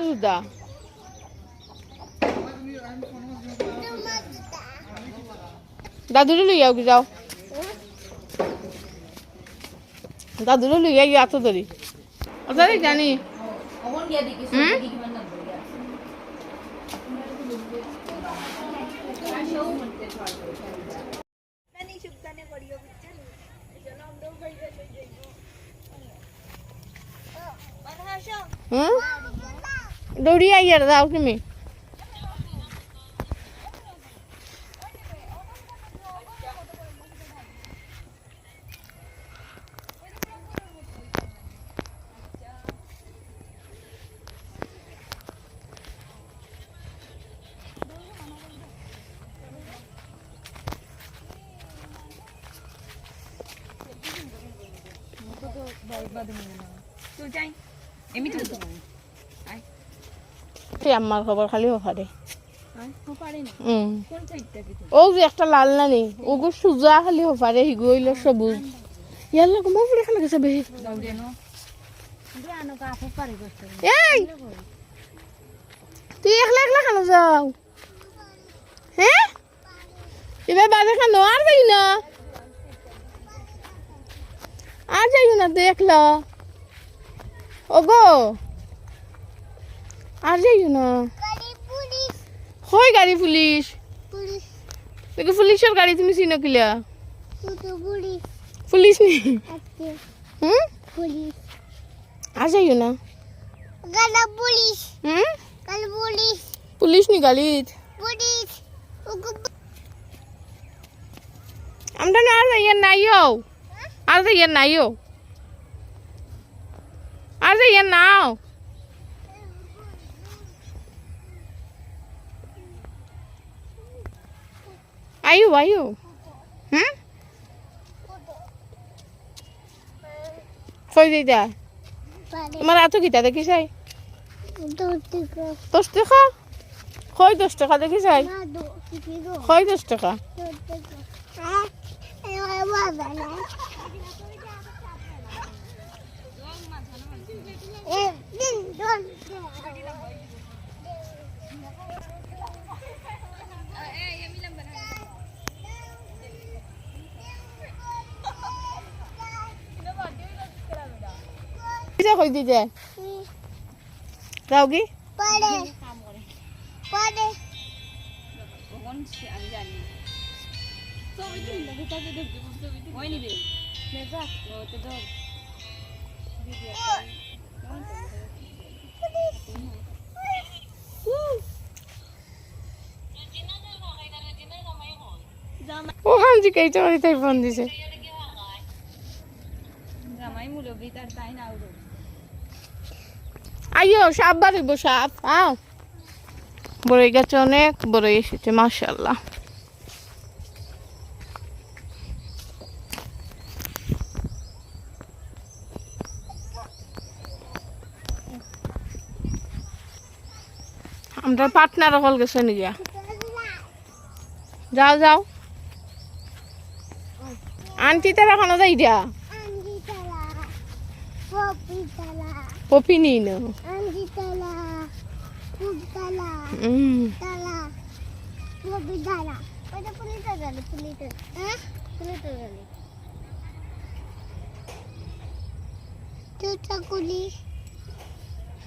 জুতা দাদুরে লইয়াও কি যাও দাদুরে লইয়া গিয়ে এত ধরি ওটাই জানি হুম দৌড়ি আইয়ার যাও তুমি। এমনি এই আমার খবর খালি ওখানে পারে না। হুম কোন সাইডটা কি ও যে একটা লাল নানি ওগো সুজা খালি হপারে হিগো হইল সবুজ। ইয়ার লোক মো ফুলে খালি গেছে বেহি এই! তুই একলা একলা খানো যাও? হ্যাঁ এবার বাজে খানো আর যাই না। আর যাই না তুই একলা। ওগো! আর যাই না হয় গাড়ি পুলিশ। দেখো পুলিশের গাড়ি তুমি চিনো কিলা? পুলিশ। নি হুম? আর যাইও না হুম? পুলিশ। নি গাড়িত আমরা না আর যাইয়ার নাইও আর যাইয়ার নাইও আর যাইয়ার নাও। আয়ো আয়ো হুম কই যাইতা তোমার এত কিতা দেখি চাই দশ টাকা কই দশ টাকা দেখি চাই কই দশ টাকা কিসে কই দিতে যাও কি? কোন আমি জানি দেখতে ওই নিবে ও তো ধর ওখান থেকে এইটা তাই ফোন দিছে। জামাই মুরব্বি তার তাই না উড়ো আইও সাপ বাড়িব সাপ আও। বড়ই গাছে অনেক, বড়ই এসেছে মাশাল্লাহ আমরা পাটনার হল গেছে নিগিয়া যাও যাও। আন্টি তারা এখনও যাই দিয়া পপি নি না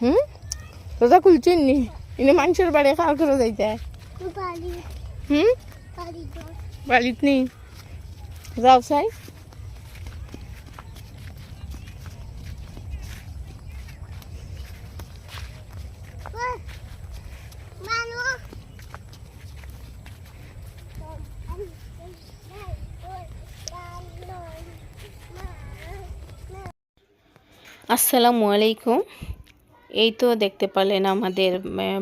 হুম? তোরা খুলছেন নি ইনে মানুষের বাড়ি খাওয়া করে যাইতে? হুম? বাড়িত। নেই। যাও সাই আসসালামু আলাইকুম। এই তো দেখতে পারলেন আমাদের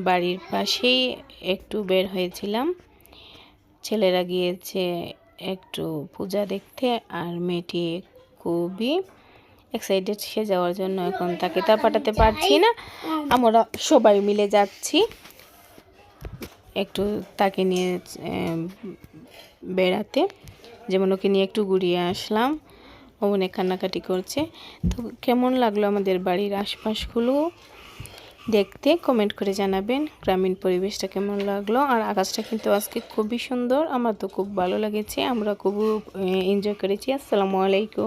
বাড়ির পাশেই একটু বের হয়েছিলাম। ছেলেরা গিয়েছে একটু পূজা দেখতে আর মেয়েটি খুবই এক্সাইটেড সে যাওয়ার জন্য এখন তাকে তা পাঠাতে পারছি না। আমরা সবাই মিলে যাচ্ছি। একটু তাকে নিয়ে বেড়াতে। যেমন ওকে নিয়ে একটু ঘুরিয়ে আসলাম। অনেক কান্নাকাটি করছে। তো কেমন লাগল আমাদের বাড়ির আশপাশগুলো? দেখতে কমেন্ট করে জানাবেন। গ্রামীণ পরিবেশটা কেমন লাগল? আর আকাশটা কিন্তু আজকে খুবই সুন্দর। আমার তো খুব ভালো লেগেছে। আমরা খুব এনজয় করেছি। আসসালামু আলাইকুম।